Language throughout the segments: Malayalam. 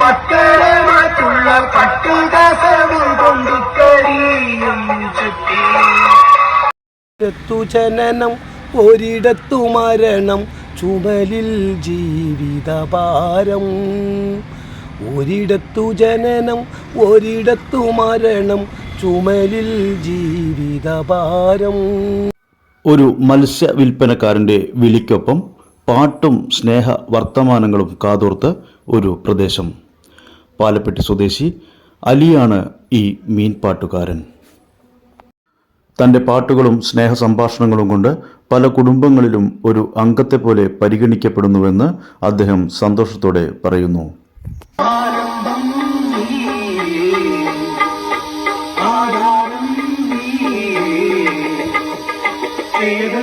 പത്തരമാറ്റുള്ള പട്ടുകസവും കൊണ്ട് കരിയും ചുറ്റി. ഒരിടത്തു ജനനം ഒരിടത്തു മരണം ചുമലിൽ ജീവിതഭാരം. ഒരിടത്തു ജനനം ഒരിടത്തു മരണം ചുമലിൽ ജീവിതഭാരം. ഒരു മത്സ്യ വിൽപ്പനക്കാരന്റെ വിളിക്കൊപ്പം പാട്ടും സ്നേഹ വർത്തമാനങ്ങളും കാതോർത്ത് ഒരു പ്രദേശം. പാലപ്പെട്ടി സ്വദേശി അലിയാണ് ഈ മീൻപാട്ടുകാരൻ തന്റെ പാട്ടുകളും സ്നേഹ സംഭാഷണങ്ങളും കൊണ്ട് പല കുടുംബങ്ങളിലും ഒരു അംഗത്തെ പോലെ പരിഗണിക്കപ്പെടുന്നുവെന്ന് അദ്ദേഹം സന്തോഷത്തോടെ പറയുന്നു.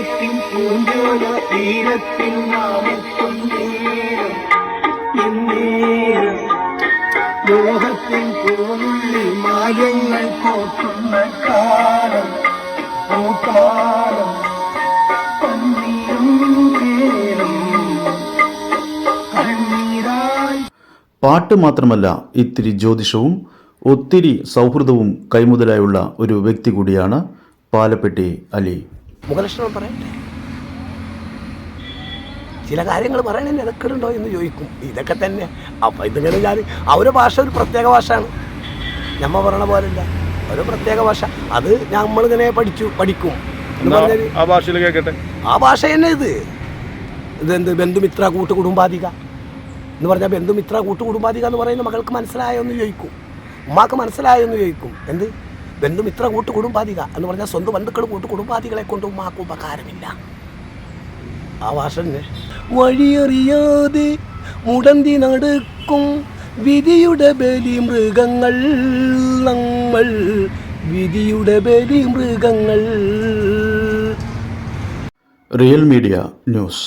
സ്നേഹത്തിൻ പൂഞ്ചോല തീരത്തിൻ നാമത്തും നേരം എന്നേരം മോഹത്തിൻ പൂനുള്ളി മായങ്ങൾ കോട്ടുന്ന കാലം പൂക്കാലം പാട്ട് മാത്രമല്ല ഇത്തിരി ജ്യോതിഷവും ഒത്തിരി സൗഹൃദവും കൈമുതലായുള്ള ഒരു വ്യക്തി കൂടിയാണ് പാലപ്പെട്ടി അലി. മുഖലക്ഷണം പറയട്ടെ? ചില കാര്യങ്ങൾ പറയണതിന് ഇടക്കിടുണ്ടോ എന്ന് ചോദിക്കും. ഇതൊക്കെ തന്നെ. അപ്പം ഇതിങ്ങനെ ഞാൻ അവരുടെ ഭാഷ ഒരു പ്രത്യേക ഭാഷയാണ്. നമ്മൾ പറയണ പോലല്ല ഒരു പ്രത്യേക ഭാഷ. അത് നമ്മളിങ്ങനെ പഠിച്ചു പഠിക്കും. ആ ഭാഷയിൽ കേൾക്കട്ടെ ആ ഭാഷ തന്നെ ഇത്. ഇതെന്ത് ബന്ധുമിത്ര കൂട്ടുകുടുംബാധിക? എന്ന് പറഞ്ഞാൽ ബന്ധുമിത്ര കൂട്ടുകുടുംബാധിക എന്ന് പറയുന്ന മകൾക്ക് മനസ്സിലായോ എന്ന് ചോദിക്കും. ഉമ്മാക്ക് മനസ്സിലായോ എന്ന് ചോദിക്കും. എന്ത്? ബന്ധുമിത്ര കൂട്ടുകുടുംബാധിക എന്ന് പറഞ്ഞാൽ സ്വന്തം ബന്ധുക്കൾ കൂട്ടുകുടുംബാധികളെ കൊണ്ട് ഉമ്മാക്ക് ഉപകാരമില്ല. ആ വാഷന് വഴിയറിയാതെ മുടന്തി നടക്കും വിധിയുടെ ബലി മൃഗങ്ങൾ നമ്മൾ. വിധിയുടെ ബലി മൃഗങ്ങൾ. Real media news.